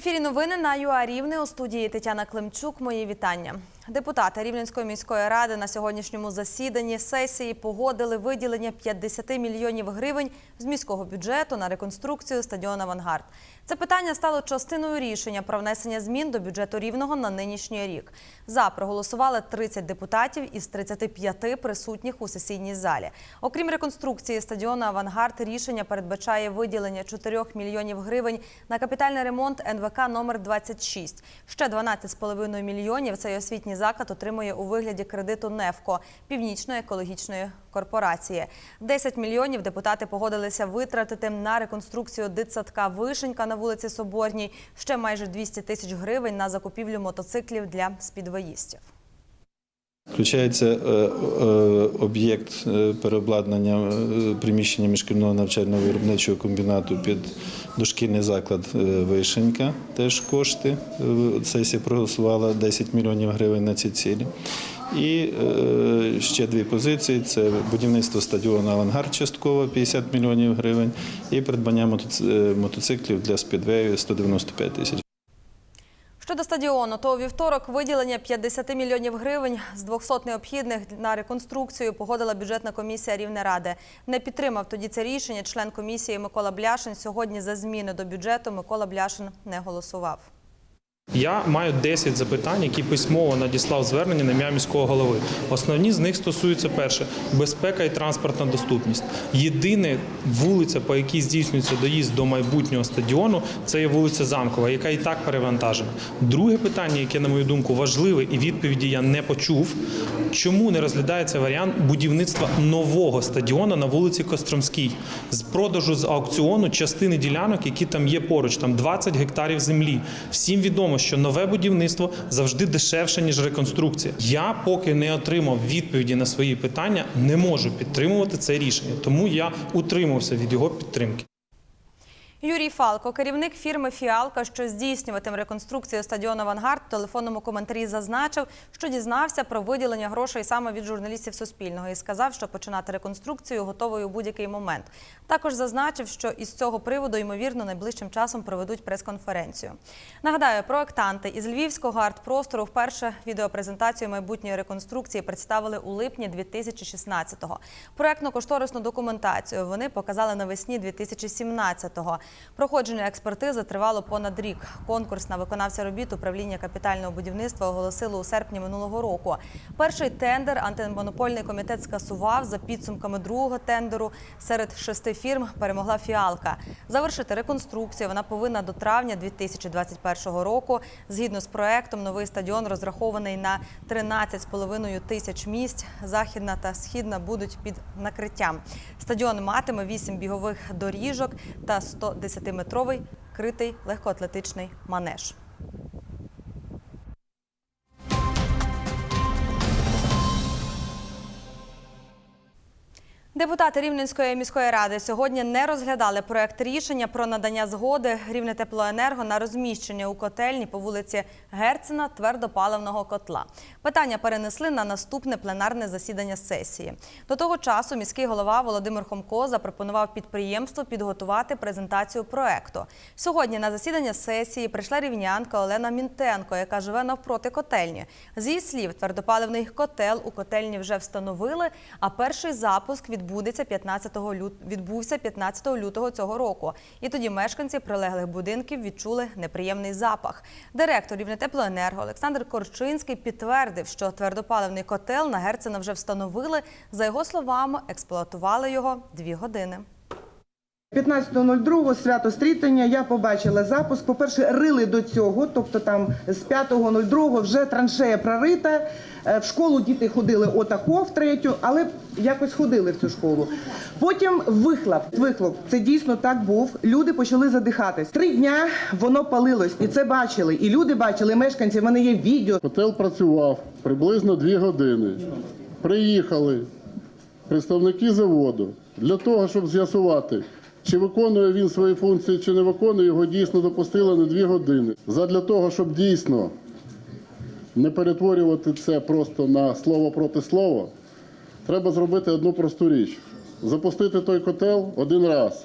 Ефірі новини на ЮА Рівне у студії Тетяна Климчук. Мої вітання. Депутати Рівненської міської ради на сьогоднішньому засіданні сесії погодили виділення 50 мільйонів гривень з міського бюджету на реконструкцію стадіону «Авангард». Це питання стало частиною рішення про внесення змін до бюджету Рівного на нинішній рік. За проголосували 30 депутатів із 35 присутніх у сесійній залі. Окрім реконструкції стадіону «Авангард», рішення передбачає виділення 4 мільйонів гривень на капітальний ремонт НВК номер 26. Ще 12,5 мільйонів цей освітній заклад отримує у вигляді кредиту «Невко» – Північної екологічної корпорації. 10 мільйонів депутати погодилися витратити на реконструкцію дитсадка «Вишенька» на вулиці Соборній. Ще майже 200 тисяч гривень на закупівлю мотоциклів для спідвоїстів. Включається е, е, об'єкт е, переобладнання приміщення міжшкільного навчального виробничого комбінату під дошкільний заклад Вишенька. Теж кошти. Сесія проголосувала 10 мільйонів гривень на ці цілі. І ще дві позиції: це будівництво стадіону Авангард частково 50 мільйонів гривень і придбання мотоциклів для спідвею 195 тисяч. Щодо стадіону, то у вівторок виділення 50 мільйонів гривень з 200 необхідних на реконструкцію погодила бюджетна комісія Рівнеради. Не підтримав тоді це рішення член комісії Микола Бляшин. Сьогодні за зміни до бюджету Микола Бляшин не голосував. Я маю 10 запитань, які письмово надіслав звернення на ім'я міського голови. Основні з них стосуються перше безпека і транспортна доступність. Єдине вулиця, по якій здійснюється доїзд до майбутнього стадіону, це є вулиця Замкова, яка і так перевантажена. Друге питання, яке, на мою думку, важливе, і відповіді я не почув. Чому не розглядається варіант будівництва нового стадіону на вулиці Костромській з продажу з аукціону частини ділянок, які там є поруч, там 20 гектарів землі. Всім відомо, що нове будівництво завжди дешевше ніж реконструкція. Я поки не отримав відповіді на свої питання, не можу підтримувати це рішення, тому я утримався від його підтримки. Юрій Фалко, керівник фірми Фіалка, що здійснюватиме реконструкцію стадіону Авангард, в телефонному коментарі зазначив, що дізнався про виділення грошей саме від журналістів Суспільного і сказав, що починати реконструкцію готовий у будь-який момент. Також зазначив, що із цього приводу ймовірно найближчим часом проведуть прес-конференцію. Нагадаю, проектанти із львівського арт-простору вперше відеопрезентацію майбутньої реконструкції представили у липні 2016-го. Проектно-кошторисну документацію вони показали навесні 2017-го. Проходження експертизи тривало понад рік. Конкурс на виконавця робіт управління капітального будівництва оголосило у серпні минулого року. Перший тендер антимонопольний комітет скасував за підсумками другого тендеру. Серед шести фірм перемогла фіалка. Завершити реконструкцію вона повинна до травня 2021 року. Згідно з проектом, новий стадіон розрахований на 13,5 тисяч місць. Західна та східна будуть під накриттям. Стадіон матиме 8 бігових доріжок та 110-метровий критий легкоатлетичний манеж. Депутати Рівненської міської ради сьогодні не розглядали проект рішення про надання згоди Рівне теплоенерго на розміщення у котельні по вулиці Герцена твердопаливного котла. Питання перенесли на наступне пленарне засідання сесії. До того часу міський голова Володимир Хомко запропонував підприємству підготувати презентацію проекту. Сьогодні на засідання сесії прийшла рівнянка Олена Мінтенко, яка живе навпроти котельні. З її слів, твердопаливний котел у котельні вже встановили, а перший запуск відбудеться 15 лют... відбувся 15 лютого цього року. І тоді мешканці прилеглих будинків відчули неприємний запах. Директор Рівнетеплоенерго Олександр Корчинський підтвердив, що твердопаливний котел на Герцена вже встановили. За його словами, експлуатували його дві години. 15.02 свято стрітання я побачила запуск. По-перше, рили до цього, тобто там з 5.02 вже траншея прорита. Е, В школу діти ходили отако в третю, але якось ходили в цю школу. Потім вихлоп. Вихлоп. Це дійсно так був. Люди почали задихатись. Три дня воно палилось, і це бачили. І люди бачили, і мешканці. В мене є відео. Котел працював приблизно дві години. Приїхали представники заводу для того, щоб з'ясувати, чи виконує він свої функції, чи не виконує, його дійсно допустили на дві години. Задля того, щоб дійсно не перетворювати це просто на слово проти слова, треба зробити одну просту річ: запустити той котел один раз,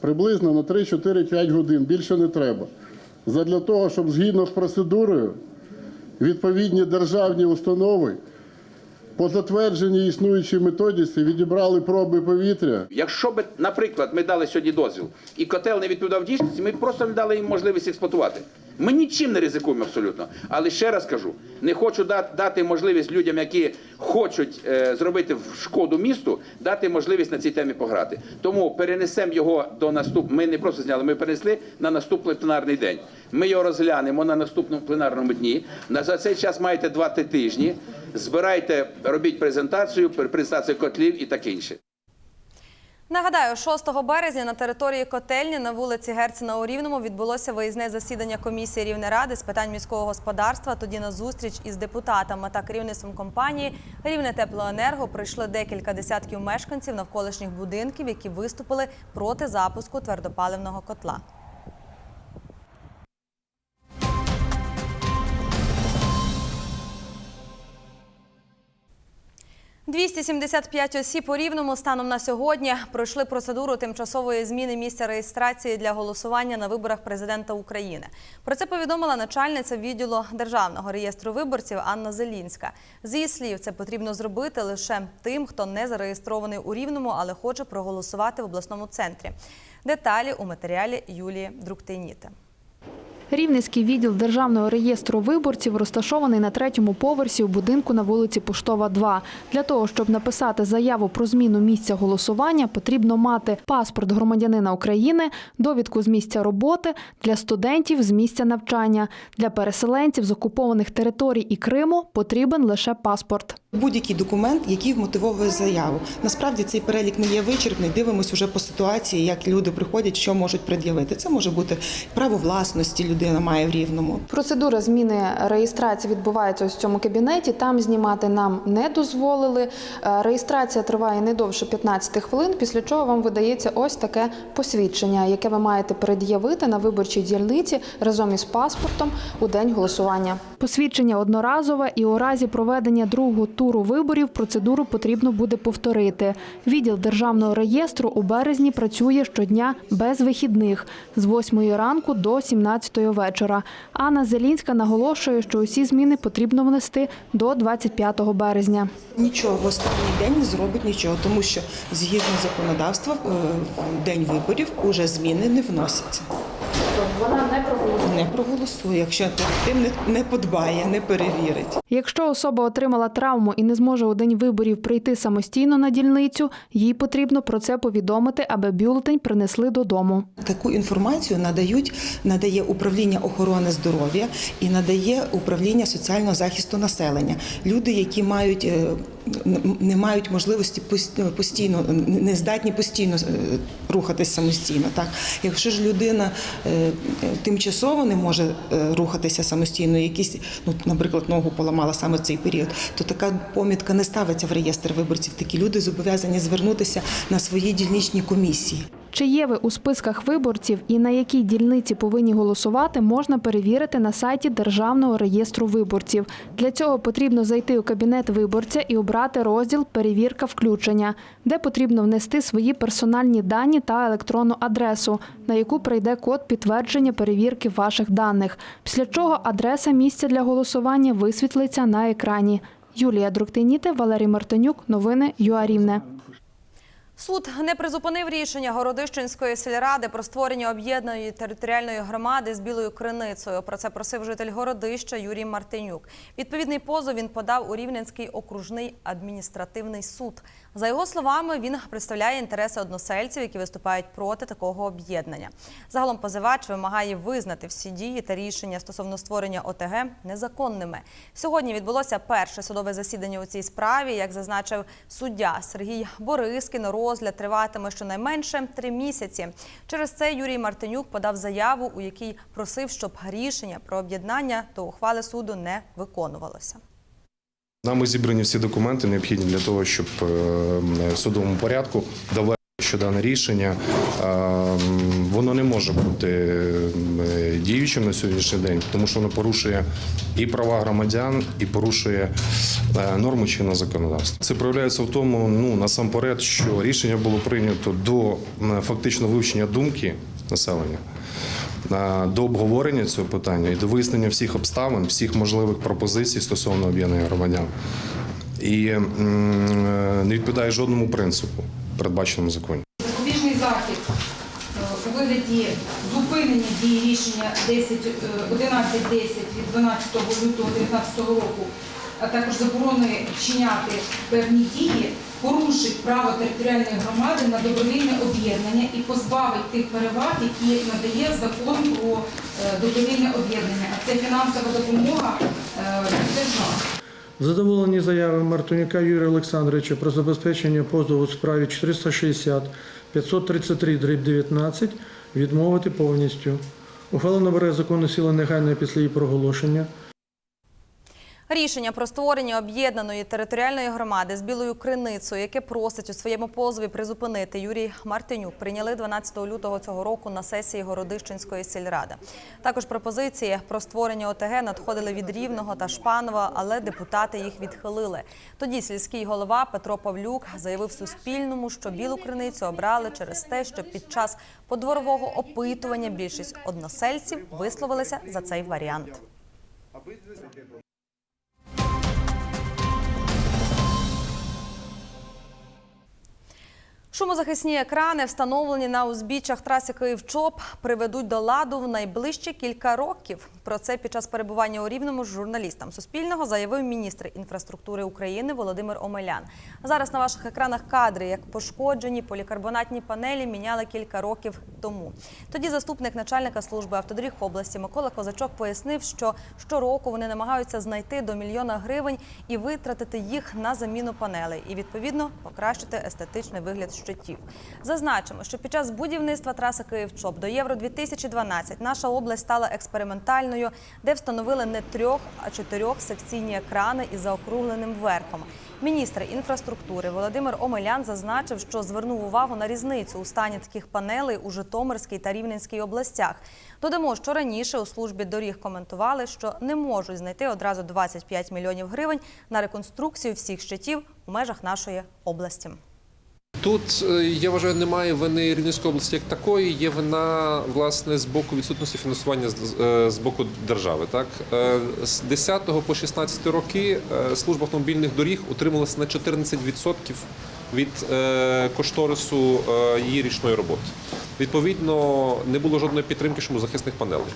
приблизно на 3-4-5 годин. Більше не треба. задля того, щоб згідно з процедурою відповідні державні установи по затвердженій існуючій методиці відібрали проби повітря Якщо б, наприклад, ми дали сьогодні дозвіл і котел не відповідав дійсності, ми просто не дали їм можливість експлуатувати. Ми нічим не ризикуємо абсолютно. Але ще раз кажу, не хочу да- дати можливість людям, які хочуть е, зробити в шкоду місту, дати можливість на цій темі пограти. Тому перенесемо його до наступ. Ми не просто зняли, ми перенесли на наступний пленарний день. Ми його розглянемо на наступному пленарному дні. На за цей час маєте 2-3 тижні. Збирайте, робіть презентацію, презентацію котлів і таке інше. Нагадаю, 6 березня на території котельні на вулиці Герцена у Рівному відбулося виїзне засідання комісії Рівнеради з питань міського господарства. Тоді на зустріч із депутатами та керівництвом компанії Рівне Теплоенерго прийшли декілька десятків мешканців навколишніх будинків, які виступили проти запуску твердопаливного котла. – 275 осіб у Рівному станом на сьогодні пройшли процедуру тимчасової зміни місця реєстрації для голосування на виборах президента України. Про це повідомила начальниця відділу Державного реєстру виборців Анна Зелінська. З її слів, це потрібно зробити лише тим, хто не зареєстрований у Рівному, але хоче проголосувати в обласному центрі. Деталі у матеріалі Юлії Друктейніти. Рівненський відділ Державного реєстру виборців розташований на третьому поверсі у будинку на вулиці Поштова, 2. Для того, щоб написати заяву про зміну місця голосування, потрібно мати паспорт громадянина України, довідку з місця роботи для студентів з місця навчання. Для переселенців з окупованих територій і Криму потрібен лише паспорт. Будь-який документ, який вмотивовує заяву. Насправді цей перелік не є вичерпний. Дивимося вже по ситуації, як люди приходять, що можуть пред'явити. Це може бути право власності людина має в рівному. Процедура зміни реєстрації відбувається ось в цьому кабінеті. Там знімати нам не дозволили. Е, Реєстрація триває не довше 15 хвилин, після чого вам видається ось таке посвідчення, яке ви маєте пред'явити на виборчій дільниці разом із паспортом у день голосування. Посвідчення одноразове і у разі проведення другого туру виборів процедуру потрібно буде повторити. Відділ державного реєстру у березні працює щодня без вихідних з 8 ранку до 17 вечора. Анна Зелінська наголошує, що усі зміни потрібно внести до 25 березня. Нічого в останній день не зробить нічого, тому що згідно законодавства е, в день виборів уже зміни не вносяться. Вона не проголосує. Не проголосує, якщо тим не, подбає, не перевірить. Якщо особа отримала травму і не зможе у день виборів прийти самостійно на дільницю, їй потрібно про це повідомити, аби бюлетень принесли додому. Таку інформацію надають надає управління охорони здоров'я і надає управління соціального захисту населення. Люди, які мають е, не мають можливості пос- постійно, не здатні постійно е, рухатись самостійно. Так, якщо ж людина е, е, тимчасово не може е, рухатися самостійно, якісь, ну, наприклад, ногу поламала саме в цей період, то така помітка не ставиться в реєстр виборців. Такі люди зобов'язані звернутися на свої дільничні комісії. Чи є ви у списках виборців і на якій дільниці повинні голосувати, можна перевірити на сайті Державного реєстру виборців. Для цього потрібно зайти у кабінет виборця і обрати розділ Перевірка включення, де потрібно внести свої персональні дані та електронну адресу, на яку прийде код підтвердження перевірки ваших даних. Після чого адреса місця для голосування висвітлиться на екрані. Юлія Друктиніте, Валерій Мартинюк. Новини ЮА Рівне. Суд не призупинив рішення Городищенської сільради про створення об'єднаної територіальної громади з білою криницею. Про це просив житель Городища Юрій Мартинюк. Відповідний позов він подав у Рівненський окружний адміністративний суд. За його словами, він представляє інтереси односельців, які виступають проти такого об'єднання. Загалом позивач вимагає визнати всі дії та рішення стосовно створення ОТГ незаконними. Сьогодні відбулося перше судове засідання у цій справі. Як зазначив суддя Сергій Борискін, розгляд триватиме щонайменше три місяці. Через це Юрій Мартинюк подав заяву, у якій просив, щоб рішення про об'єднання до ухвали суду не виконувалося. Нами зібрані всі документи необхідні для того, щоб е, в судовому порядку довести, що дане рішення е, воно не може бути е, діючим на сьогоднішній день, тому що воно порушує і права громадян, і порушує норми чинного законодавства. Це проявляється в тому, ну насамперед, що рішення було прийнято до фактично вивчення думки населення. Е, до обговорення цього питання і до вияснення всіх обставин, всіх можливих пропозицій стосовно об'єднання громадян. І е, не відповідає жодному принципу, передбаченому законі. Запобіжний захід е, у вигляді зупинення дії рішення 10, е, 11.10 від 12 лютого 2019 року, а також заборони вчиняти певні дії, порушить право територіальної громади на добровільне об'єднання і позбавить тих переваг, які надає закон про е, добровільне об'єднання. А це фінансова допомога е, держави. В заяви Мартунюка Юрія Олександровича про забезпечення позову у справі 460 533 дріб 19 відмовити повністю. Ухвала набере законну силу негайно після її проголошення. Рішення про створення об'єднаної територіальної громади з білою криницею, яке просить у своєму позові призупинити Юрій Мартинюк, прийняли 12 лютого цього року на сесії Городищенської сільради. Також пропозиції про створення ОТГ надходили від Рівного та Шпанова, але депутати їх відхилили. Тоді сільський голова Петро Павлюк заявив Суспільному, що білу криницю обрали через те, що під час подворового опитування більшість односельців висловилися за цей варіант. Шумозахисні екрани, встановлені на узбіччях траси Київ-Чоп, приведуть до ладу в найближчі кілька років. Про це під час перебування у Рівному з журналістам Суспільного заявив міністр інфраструктури України Володимир Омелян. Зараз на ваших екранах кадри, як пошкоджені полікарбонатні панелі міняли кілька років тому. Тоді заступник начальника служби автодоріг в області Микола Козачок пояснив, що щороку вони намагаються знайти до мільйона гривень і витратити їх на заміну панелей і відповідно покращити естетичний вигляд щитів. Зазначимо, що під час будівництва траси Київ-Чоп до Євро 2012 наша область стала експериментальною, де встановили не трьох, а чотирьох секційні екрани із заокругленим верхом. Міністр інфраструктури Володимир Омелян зазначив, що звернув увагу на різницю у стані таких панелей у Житомирській та Рівненській областях. Додамо, що раніше у службі доріг коментували, що не можуть знайти одразу 25 мільйонів гривень на реконструкцію всіх щитів у межах нашої області. Тут е, я вважаю, немає вини Рівненської області як такої. Є вина власне з боку відсутності фінансування з- е, боку держави. Так Е, з 10 по 16 роки служба автомобільних доріг утрималася на 14% від е, кошторису е, її річної роботи. Відповідно, не було жодної підтримки шумозахисних панелей.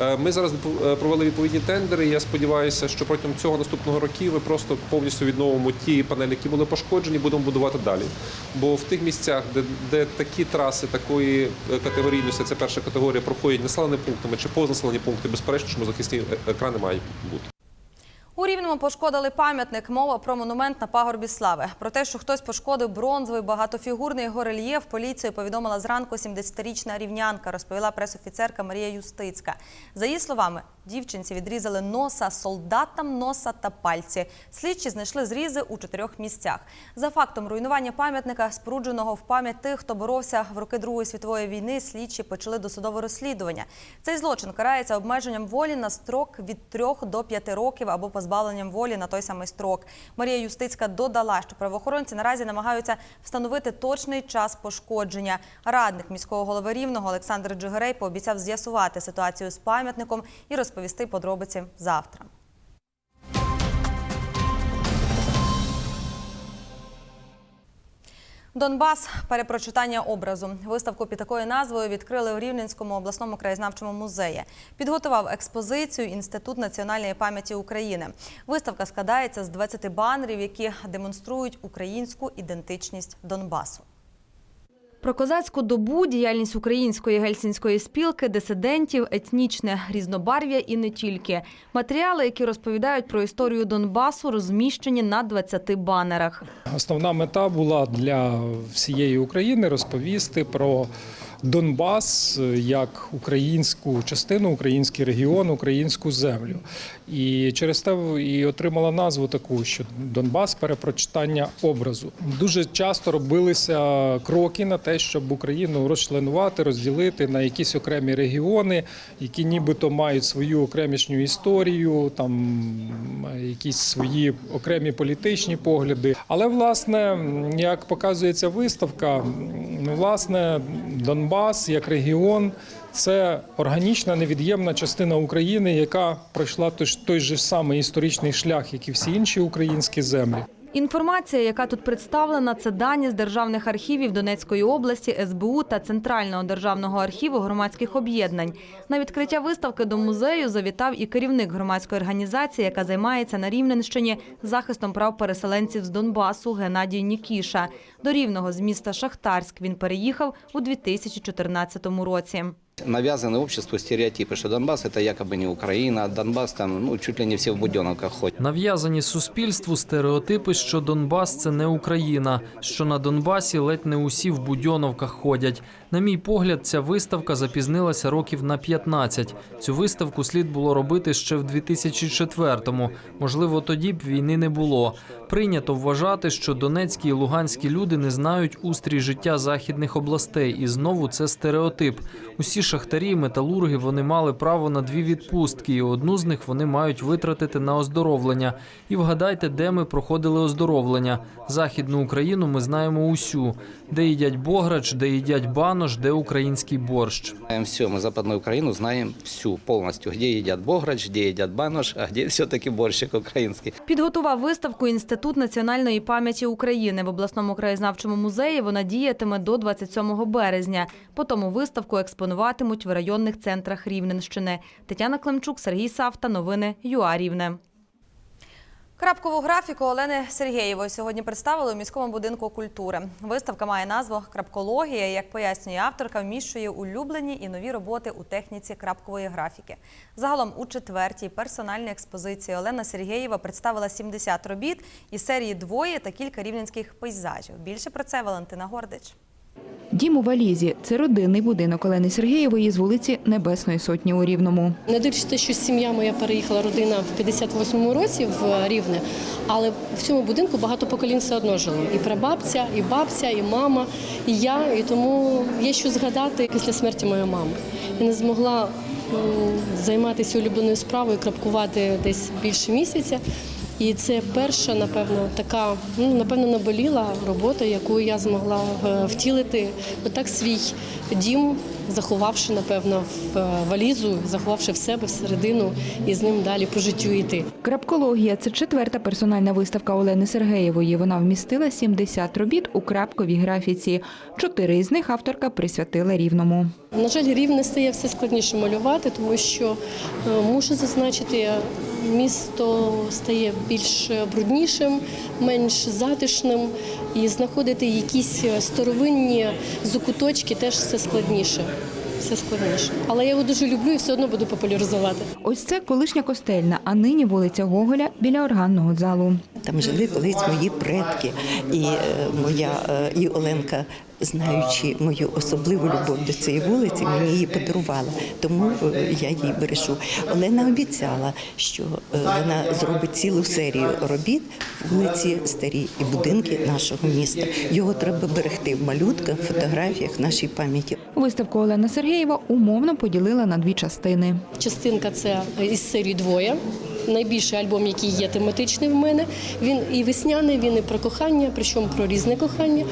Е, Ми зараз провели відповідні тендери. Я сподіваюся, що протягом цього наступного року ми просто повністю відновимо ті панелі, які були пошкоджені, будемо будувати далі. Бо в тих місцях, де, де такі траси такої категорійності, це перша категорія, проходять населеними пунктами чи позанаселені пункти, безперечно, шумозахисні екрани мають бути. У Рівному пошкодили пам'ятник. Мова про монумент на пагорбі слави. Про те, що хтось пошкодив бронзовий багатофігурний горельєф, поліцію повідомила зранку 70-річна рівнянка, розповіла пресофіцерка Марія Юстицька. За її словами, дівчинці відрізали носа, солдатам носа та пальці. Слідчі знайшли зрізи у чотирьох місцях. За фактом руйнування пам'ятника, спорудженого в пам'ять тих, хто боровся в роки Другої світової війни, слідчі почали досудове розслідування. Цей злочин карається обмеженням волі на строк від 3 до 5 років або позбавленням волі на той самий строк. Марія Юстицька додала, що правоохоронці наразі намагаються встановити точний час пошкодження. Радник міського голови Рівного Олександр Джигирей пообіцяв з'ясувати ситуацію з пам'ятником і розповісти подробиці завтра. Донбас перепрочитання образу. Виставку під такою назвою відкрили в Рівненському обласному краєзнавчому музеї. Підготував експозицію Інститут національної пам'яті України. Виставка складається з 20 банерів, які демонструють українську ідентичність Донбасу. Про козацьку добу, діяльність української гельсінської спілки, дисидентів, етнічне різнобарв'я і не тільки. Матеріали, які розповідають про історію Донбасу, розміщені на 20 банерах. Основна мета була для всієї України розповісти про Донбас як українську частину, український регіон, українську землю. І через те і отримала назву таку, що Донбас перепрочитання образу. Дуже часто робилися кроки на те, щоб Україну розчленувати, розділити на якісь окремі регіони, які нібито мають свою окремішню історію, там якісь свої окремі політичні погляди. Але власне, як показується виставка, власне, Донбас як регіон Це органічна невід'ємна частина України, яка пройшла той ж- самий історичний шлях, як і всі інші українські землі. Інформація, яка тут представлена, це дані з державних архівів Донецької області, СБУ та Центрального державного архіву громадських об'єднань. На відкриття виставки до музею завітав і керівник громадської організації, яка займається на Рівненщині захистом прав переселенців з Донбасу Геннадій Нікіша. До Рівного з міста Шахтарськ він переїхав у 2014 році. Навязаны обществу стереотипы, что Донбасс это якобы не Украина, а Донбасс там ну, чуть ли не все в буденовках ходят. Нав'язані суспільству стереотипи, що Донбас це не Україна, що на Донбасі ледь не усі в будьоновках ходять. На мій погляд, ця виставка запізнилася років на 15. Цю виставку слід було робити ще в 2004-му. Можливо, тоді б війни не було. Прийнято вважати, що донецькі і луганські люди не знають устрій життя західних областей, і знову це стереотип. Усі шахтарі, металурги, вони мали право на дві відпустки, і одну з них вони мають витратити на оздоровлення. І вгадайте, де ми проходили оздоровлення. Західну Україну ми знаємо усю, де їдять бограч, де їдять банош, де український борщ. Знаем все, мы Западную Украину знаем всю полностью, где едят бограч, где едят банош, а где все-таки борщик украинский. Підготував виставку Інститут національної пам'яті України в обласному краєзнавчому музеї. Вона діятиме до 27 березня. Потім виставку експонуватимуть в районних центрах Рівненщини. Тетяна Климчук, Сергій Савта. Новини ЮА Рівне. Крапкову графіку Олени Сергієвої сьогодні представили у міському будинку культури. Виставка має назву Крапкологія. Як пояснює авторка, вміщує улюблені і нові роботи у техніці крапкової графіки. Загалом у четвертій персональній експозиції Олена Сергієва представила 70 робіт із серії двоє та кілька рівненських пейзажів. Більше про це Валентина Гордич. Дім у Валізі – це родинний будинок Олени Сергієвої з вулиці Небесної Сотні у Рівному. Не дивлячись те, що сім'я моя переїхала родина в 58-му році в Рівне, але в цьому будинку багато поколінь все одно жило. І прабабця, і бабця, і мама, і я. І тому є що згадати після смерті моєї мами. Я не змогла займатися улюбленою справою, крапкувати десь більше місяця. І це перша, напевно, така, ну напевно, наболіла робота, яку я змогла е, втілити. Отак свій дім, заховавши, напевно, в е, валізу, заховавши в себе всередину і з ним далі по життю йти. Крапкологія – це четверта персональна виставка Олени Сергеєвої. Вона вмістила 70 робіт у крапковій графіці. Чотири із них авторка присвятила Рівному. На жаль, рівне стає все складніше малювати, тому що е, мушу зазначити, місто стає більш бруднішим, менш затишним, і знаходити якісь старовинні закуточки теж все складніше. Все складніше. Але я його дуже люблю і все одно буду популяризувати. Ось це колишня костельна, а нині вулиця Гоголя біля органного залу. Там жили колись мої предки, і е, моя е, і Оленка, знаючи мою особливу любов до цієї вулиці, мені її подарувала. Тому е, я її бережу. Олена обіцяла, що е, вона зробить цілу серію робіт вулиці старі і будинки нашого міста. Його треба берегти в малютках, фотографіях, нашій пам'яті. Виставку Олена Сергеєва умовно поділила на дві частини. Частинка це із серії двоє. Найбільший альбом, який є тематичний в мене. Він і весняний, він і про кохання, причому про різне кохання.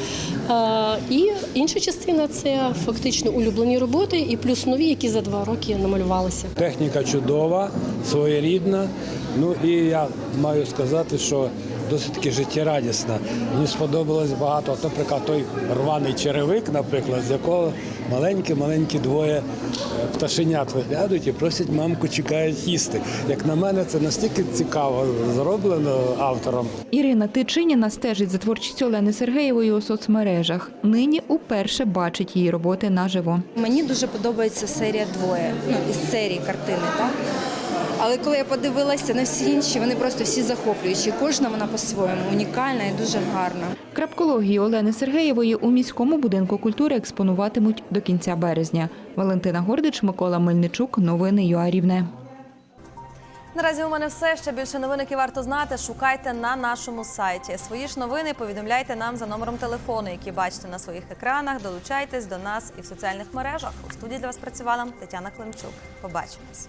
І інша частина це фактично улюблені роботи, і плюс нові, які за два роки намалювалися. Техніка чудова, своєрідна. Ну і я маю сказати, що досить таки життєрадісна. Мені сподобалось багато, от, наприклад, той рваний черевик, наприклад, з якого маленькі-маленькі двоє е, пташенят виглядають і просять мамку, чекають їсти. Як на мене, це настільки цікаво зроблено автором. Ірина Тичиніна стежить за творчістю Олени Сергеєвої у соцмережах. Нині уперше бачить її роботи наживо. Мені дуже подобається серія двоє, ну із серії картини, так? Але коли я подивилася на всі інші, вони просто всі захоплюючі. Кожна вона по-своєму унікальна і дуже гарна. Крапкологію Олени Сергеєвої у міському будинку культури експонуватимуть до кінця березня. Валентина Гордич, Микола Мельничук. Новини ЮА Рівне. Наразі у мене все. Ще більше новин, які варто знати. Шукайте на нашому сайті. Свої ж новини повідомляйте нам за номером телефону, який бачите на своїх екранах. Долучайтесь до нас і в соціальних мережах. У студії для вас працювала Тетяна Климчук. Побачимось.